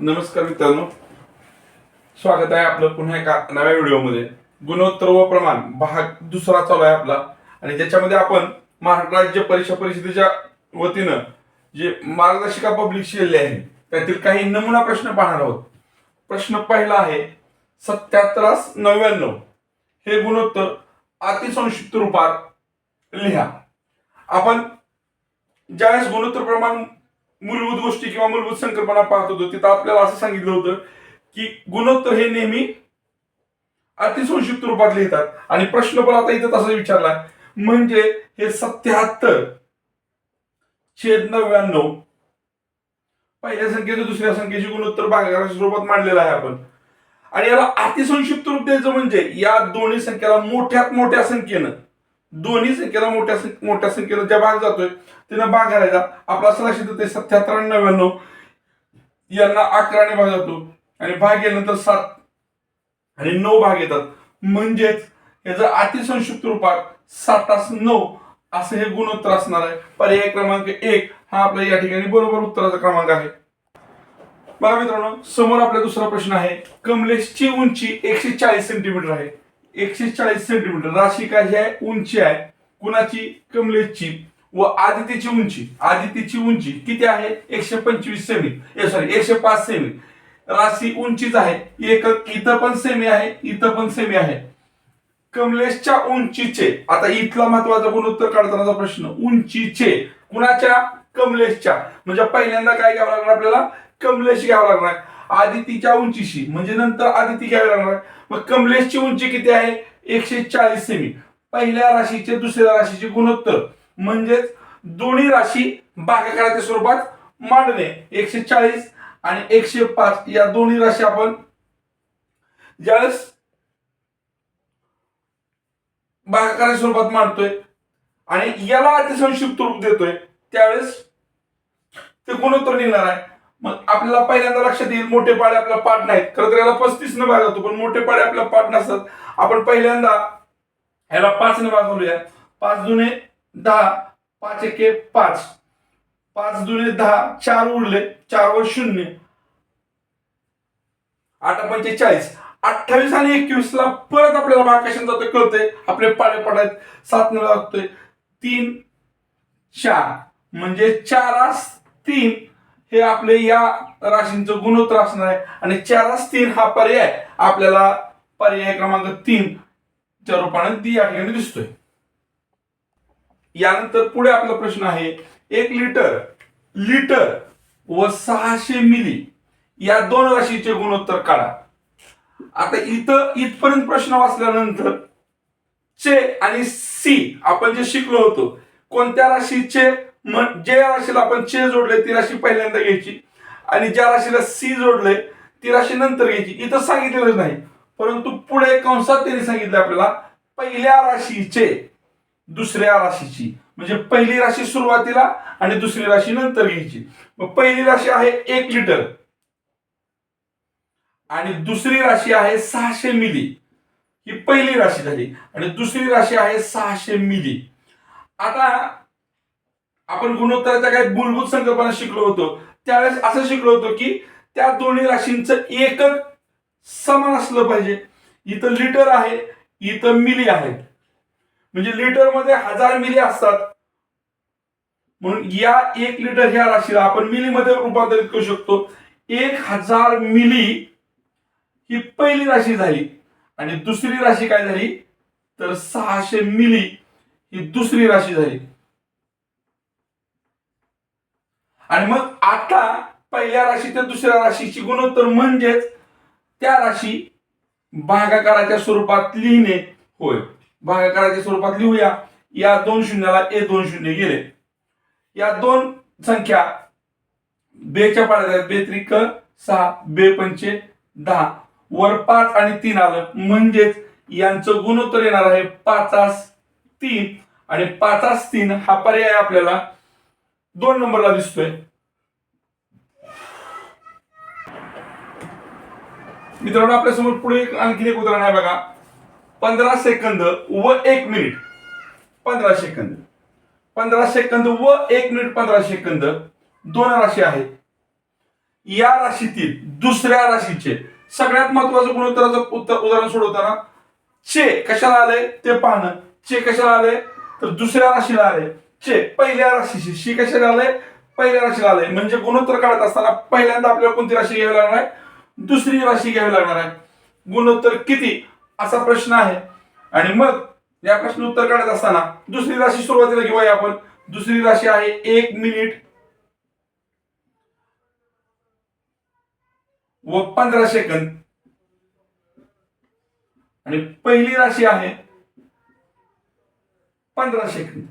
नमस्कार मित्रांनो. स्वागत आहे आपलं पुन्हा एका नव्या व्हिडिओमध्ये. गुणोत्तर व प्रमाण भाग दुसरा चालू आहे आपला. आणि ज्याच्यामध्ये आपण महाराष्ट्र राज्य परीक्षा परिषदेच्या वतीनं जे मार्गदर्शिका पब्लिश केलेली आहे त्यातील काही नमुना प्रश्न पाहणार आहोत. प्रश्न पहिला आहे सत्याहत्तरास नव्याण्णव. हे गुणोत्तर अतिसंक्षिप्त रूपात लिहा. आपण ज्यावेळेस गुणोत्तर प्रमाण मूलभूत गोष्टी किंवा मूलभूत संकल्पना पाहत होतो. तिथं आपल्याला असं सांगितलं होतं की गुणोत्तर हे नेहमी अतिसंक्षिप्त रूपात लिहितात. आणि प्रश्न पण आता इथं तसा विचारला. म्हणजे हे सत्याहत्तर छेद नव्याण्णव पहिल्या संख्येचं दुसऱ्या संख्येची गुणोत्तर भागाकाराच्या स्वरूपात मांडलेलं आहे आपण. आणि याला अतिसंक्षिप्त रूप द्यायचं म्हणजे या दोन्ही संख्येला मोठ्यात मोठ्या संख्येनं दोन्ही संख्येला मोठ्या मोठ्या संख्येला ज्या भाग जातोय तिने भाग घालायचा. आपला असं ते सत्याहत्तर आणि नव्याण्णव यांना अकराने भाग जातो. आणि भाग गेल्यानंतर सात आणि नऊ भाग येतात. म्हणजेच याचा अतिसंक्षिप्त रूपात सातास नऊ असं हे गुणोत्तर असणार आहे. पर्याय क्रमांक एक हा आपला या ठिकाणी बरोबर उत्तराचा क्रमांक आहे. बघा मित्रांनो समोर आपला दुसरा प्रश्न आहे. कमलेशची उंची एकशे चाळीस सेंटीमीटर आहे. एकशे चाळीस सेंटीमीटर राशी काय ही आहे? उंची आहे. कुणाची? कमलेशची. व आदितीची उंची. आदितीची उंची किती आहे? एकशे पंचवीस सेमी सॉरी एकशे पाच सेमी राशी उंचीच आहे. एक इथं पण सेमी आहे इथं पण सेमी आहे. कमलेशच्या उंचीचे. आता इथला महत्त्वाचा गुणोत्तर काढतानाचा प्रश्न. उंचीचे. कुणाच्या? कमलेशच्या. म्हणजे पहिल्यांदा काय घ्यावं लागणार आपल्याला? कमलेश घ्यावं लागणार. आदितीच्या उंचीशी. म्हणजे नंतर आदिती घ्यावी लागणार. मग कमलेशची उंची किती आहे? एकशे चाळीस सेमी पहिल्या राशीचे दुसऱ्या राशीचे गुणोत्तर. म्हणजेच दोन्ही राशी भागाकाराच्या स्वरूपात मांडणे. एकशे चाळीस आणि एकशे पाच. या दोन्ही राशी आपण ज्यावेळेस भागाकाराच्या स्वरूपात मांडतोय आणि याला अतिसंक्षिप्त रूप देतोय त्यावेळेस ते गुणोत्तर निघणार आहे. मग आपल्याला पहिल्यांदा लक्षात येईल मोठे पाडे आपल्याला पाठ नाहीत. खरं तर याला पस्तीस न भाग होतो पण मोठे पाडे आपल्याला पाठ नसतात. आपण पहिल्यांदा ह्याला पाच न भागवूया पाच जुने दहा पाच एके पाच. पाच जुने दहा चार उरले चार वर शून्य. आठ पंचेचाळीस अठ्ठावीस आणि एकवीस ला परत आपल्याला भाग जातो कळतंय. आपले पाडे पाडायत सात न लागतोय तीन चार. म्हणजे चारास तीन. हे आपले या राशींचं गुणोत्तर असणार आहे. आणि चारास तीन हा पर्याय आपल्याला पर्याय क्रमांक तीन च्या रूपाने ती या ठिकाणी दिसतोय. यानंतर पुढे आपला प्रश्न आहे एक लिटर लिटर व सहाशे मिली या दोन राशीचे गुणोत्तर काढा. आता इथं इथपर्यंत प्रश्न वाचल्यानंतर चे आणि सी आपण जे शिकलो होतो कोणत्या राशीचे मग ज्या राशीला आपण चे जोडले ती राशी पहिल्यांदा घ्यायची. आणि ज्या राशीला सी जोडले ती राशी नंतर घ्यायची. इथं सांगितलेलं नाही. परंतु पुढे कंसात त्यांनी सांगितलं आपल्याला पहिल्या राशीचे दुसऱ्या राशीची. म्हणजे पहिली राशी सुरुवातीला आणि दुसरी राशी नंतर घ्यायची. मग पहिली राशी आहे एक लिटर. आणि दुसरी राशी आहे सहाशे मिली. ही पहिली राशी झाली. आणि दुसरी राशी आहे सहाशे मिली. आता आपण गुणोत्तराच्या काही मूलभूत संकल्पना शिकलो होतो. त्यावेळेस असं शिकलो होतो की त्या दोन्ही राशींचं एकक समान असलं पाहिजे. इथं लिटर आहे इथं मिली आहे. म्हणजे लिटरमध्ये हजार मिली असतात. म्हणून या एक लिटर ह्या राशीला आपण मिलीमध्ये रूपांतरित करू शकतो. एक हजार मिली ही पहिली राशी झाली आणि दुसरी राशी काय झाली? तर सहाशे मिली ही दुसरी राशी झाली. आणि मग आता पहिल्या राशी ते दुसऱ्या राशीची गुणोत्तर म्हणजेच त्या राशी भागाकाराच्या स्वरूपात लिहिणे होय. भागाकाराच्या स्वरूपात लिहूया. या दोन शून्याला ए दोन शून्य गेले. या दोन संख्या बेच्या पाड्यात आहेत. सहा बे पंचे दहा. वर पाच आणि तीन आलं. म्हणजेच यांचं गुणोत्तर येणार आहे पाचास तीन. आणि पाचास तीन हा पर्याय आपल्याला दोन नंबरला दिसतोय. मित्रांनो आपल्यासमोर पुढे एक आणखी एक उदाहरण आहे बघा. पंधरा सेकंद व एक मिनिट. पंधरा सेकंद. पंधरा सेकंद व एक मिनिट पंधरा सेकंद. दोन राशी आहेत. या राशीतील दुसऱ्या राशीचे सगळ्यात महत्वाचं गुणोत्तराचं उत्तर उदाहरण सोडवताना चे कशाला आले? ते पाहणं. चे कशाला आले? तर दुसऱ्या राशीला आले. चे पहिल्या राशीशी. शी कशाला आले? पहिल्या राशीला आले. म्हणजे गुणोत्तर काढत असताना पहिल्यांदा आपल्याला कोणती राशी घ्यावी लागणार आहे? दुसरी राशी घ्यावी लागणार आहे. गुणोत्तर किती? असा प्रश्न आहे. आणि मग या प्रश्न उत्तर काढत असताना दुसरी राशी सुरुवातीला घेऊया आपण. दुसरी राशी आहे एक मिनिट व पंधरा सेकंद. आणि पहिली राशी आहे पंधरा सेकंद.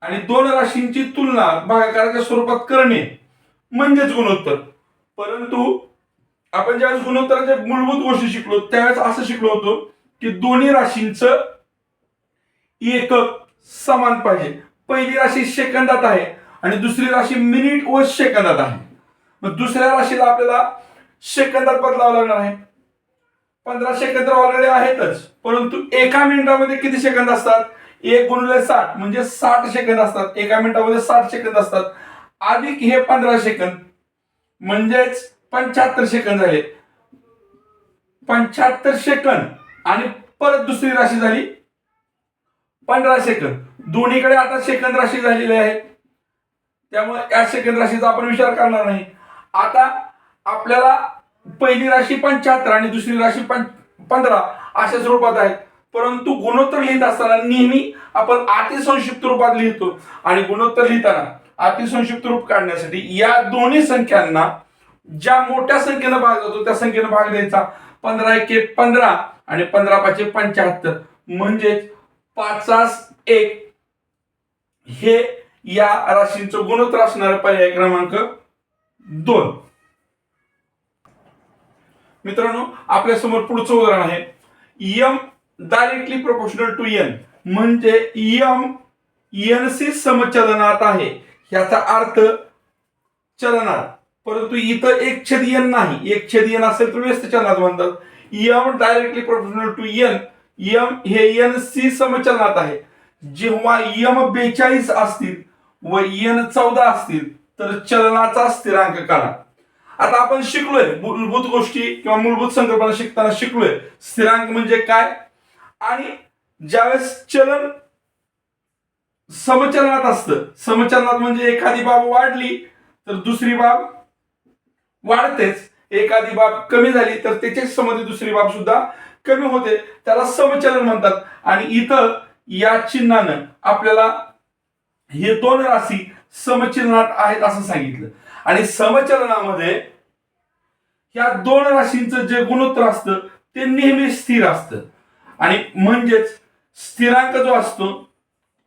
आणि दोन राशींची तुलना भागाकाराच्या स्वरूपात करणे म्हणजेच गुणोत्तर. परंतु आपण ज्यावेळेस गुणोत्तराच्या मूलभूत गोष्टी शिकलो त्यावेळेस असं शिकलो होतो की दोन्ही राशींचं एकक समान पाहिजे. पहिली राशी सेकंदात आहे आणि दुसरी राशी मिनिट व सेकंदात आहे. मग दुसऱ्या राशीला आपल्याला सेकंदात बदलावं लागणार आहे. पंधरा सेकंद ऑलरेडी आहेतच परंतु एका मिनिटामध्ये किती सेकंद असतात? एक गुणले साठ म्हणजे साठ सेकंद असतात. एका मिनिटामध्ये साठ सेकंद असतात. अधिक हे पंधरा सेकंद. म्हणजेच पंच्याहत्तर सेकंद झाले. पंच्याहत्तर सेकंद आणि परत दुसरी राशी झाली. पंधरा सेकंद. दोन्हीकडे आता सेकंद राशी झालेली आहे. त्यामुळे या सेकंद राशीचा आपण विचार करणार नाही. आता आपल्याला पहिली राशी पंच्याहत्तर आणि दुसरी राशी पंधरा अशा स्वरूपात आहेत. परंतु गुणोत्तर लिहित असताना नेहमी आपण अतिसंक्षिप्त रूपात लिहितो. आणि गुणोत्तर लिहिताना अतिसंक्षिप्त रूप काढण्यासाठी या दोन्ही संख्यांना ज्या मोठ्या संख्येनं भाग जातो त्या संख्येनं भाग द्यायचा. पंधरा एके पंधरा आणि पंधरा पाचशे पंच्याहत्तर. म्हणजेच पाचास एक. हे या राशींचं गुणोत्तर असणार पर्याय क्रमांक दोन. मित्रांनो आपल्यासमोर पुढचं उदाहरण आहे. M directly proportional to N म्हणजे यम एन सी समचलनात आहे. याचा अर्थ चलनात. परंतु इथं एक छेद एन नाही. एक छेद एन असेल तर व्यस्त चलनात म्हणतात M directly proportional to N M हे एन सी समचलनात आहे. जेव्हा यम बेचाळीस असतील व एन चौदा असतील तर चलनाचा स्थिरांक काढा. आता आपण शिकलोय मूलभूत गोष्टी किंवा मूलभूत संकल्पना शिकताना शिकलोय. स्थिरांक म्हणजे काय? आणि ज्यावेळेस चलन समचलनात असतं समचलनात म्हणजे एखादी बाब वाढली तर दुसरी बाब वाढतेच. एखादी बाब कमी झाली तर त्याच्याच संबंधित दुसरी बाब सुद्धा कमी होते. त्याला समचलन म्हणतात. आणि इथं या चिन्हानं आपल्याला हे दोन राशी समचिन्हात आहेत असं सांगितलं. आणि समचलनामध्ये या दोन राशींचं जे गुणोत्तर असतं ते नेहमी स्थिर असतं. आणि म्हणजेच स्थिरांक जो असतो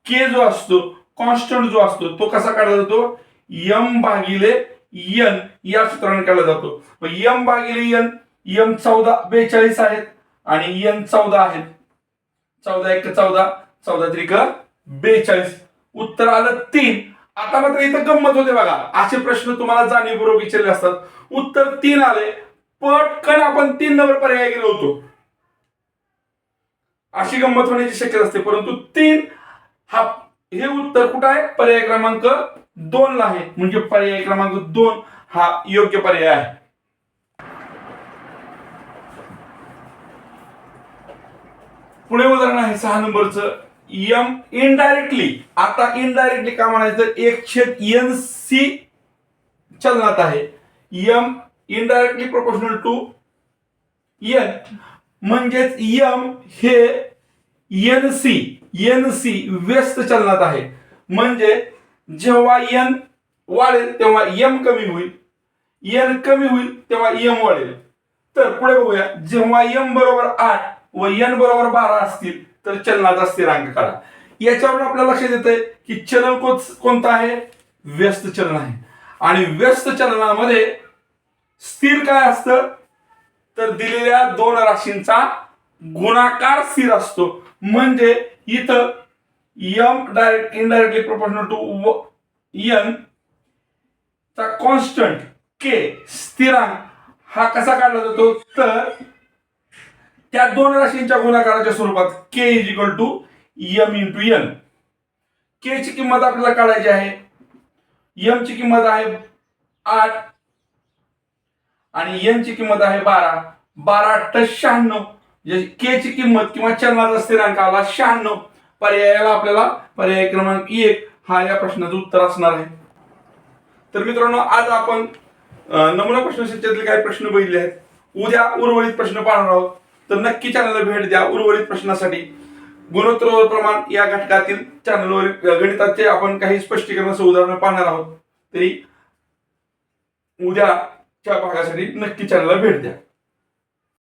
के जो असतो कॉन्स्टंट जो असतो तो कसा काढला जातो? यम भागिले यन या सूत्राने केला जातो. यम भागिले यन यम चौदा बेचाळीस आहेत आणि यन चौदा आहेत. चौदा एक चौदा चौदा त्रिक बेचाळीस. उत्तर आलं तीन. आता मात्र इथं गंमत होते बघा. असे प्रश्न तुम्हाला जाणीवपूर्वक विचारले असतात. उत्तर तीन आले. पटकन आपण तीन नंबर पर्याय गेलो होतो. अशी गंमत होण्याची शक्यता असते. परंतु तीन हा हे उत्तर कुठं आहे? पर्याय क्रमांक दोन ला आहे. म्हणजे पर्याय क्रमांक दोन हा योग्य पर्याय आहे. पुढे उदाहरण आहे सहा नंबरचं. यम इनडायरेक्टली आता इनडायरेक्टली का म्हणायचं? एक छेद एन सी चलनात आहे. M indirectly proportional to N म्हणजेच यम हे एन सी एन सी व्यस्त चलनात आहे. म्हणजे जेव्हा एन वाढेल तेव्हा यम कमी होईल. एन कमी होईल तेव्हा यम वाढेल. तर पुढे बघूया. जेव्हा यम बरोबर आठ व एन बरोबर बारा असतील तर चलनाचा स्थिरांक काढा. याच्यावर आपल्याला लक्षात येत आहे की चलन कोणतं आहे? व्यस्त चलन आहे. आणि व्यस्त चलनामध्ये स्थिर काय असतं? तर दिलेल्या दोन राशींचा गुणाकार स्थिर असतो. म्हणजे इथं M direct indirectly proportional to N चा कॉन्स्टंट के स्थिरांक हा कसा काढला जातो? तर त्या दोन राशींच्या गुणाकाराच्या स्वरूपात K is equal to M into N K ची किंमत आपल्याला काढायची आहे. यम ची किंमत आहे आठ आणि एन ची किंमत आहे बारा. बारा अठ्ठ शहाण्णव. म्हणजे के ची किंमत किंवा चलनाचा स्थिरांक आला शहाण्णव. पर्यायाला आपल्याला पर्याय क्रमांक एक हा या प्रश्नाचं उत्तर असणार आहे. तर मित्रांनो आज आपण नमुना प्रश्नसंचातले काही प्रश्न बघितले आहेत. उद्या उर्वरित प्रश्न पाहणार आहोत. तर नक्की चॅनलला भेट द्या उर्वरित प्रश्नासाठी. गुणोत्तर प्रमाण या घटकातील चॅनलवर गणिताचे आपण काही स्पष्टीकरणाचं उदाहरण पाहणार आहोत. तरी उद्याच्या भागासाठी नक्की चॅनलला भेट द्या.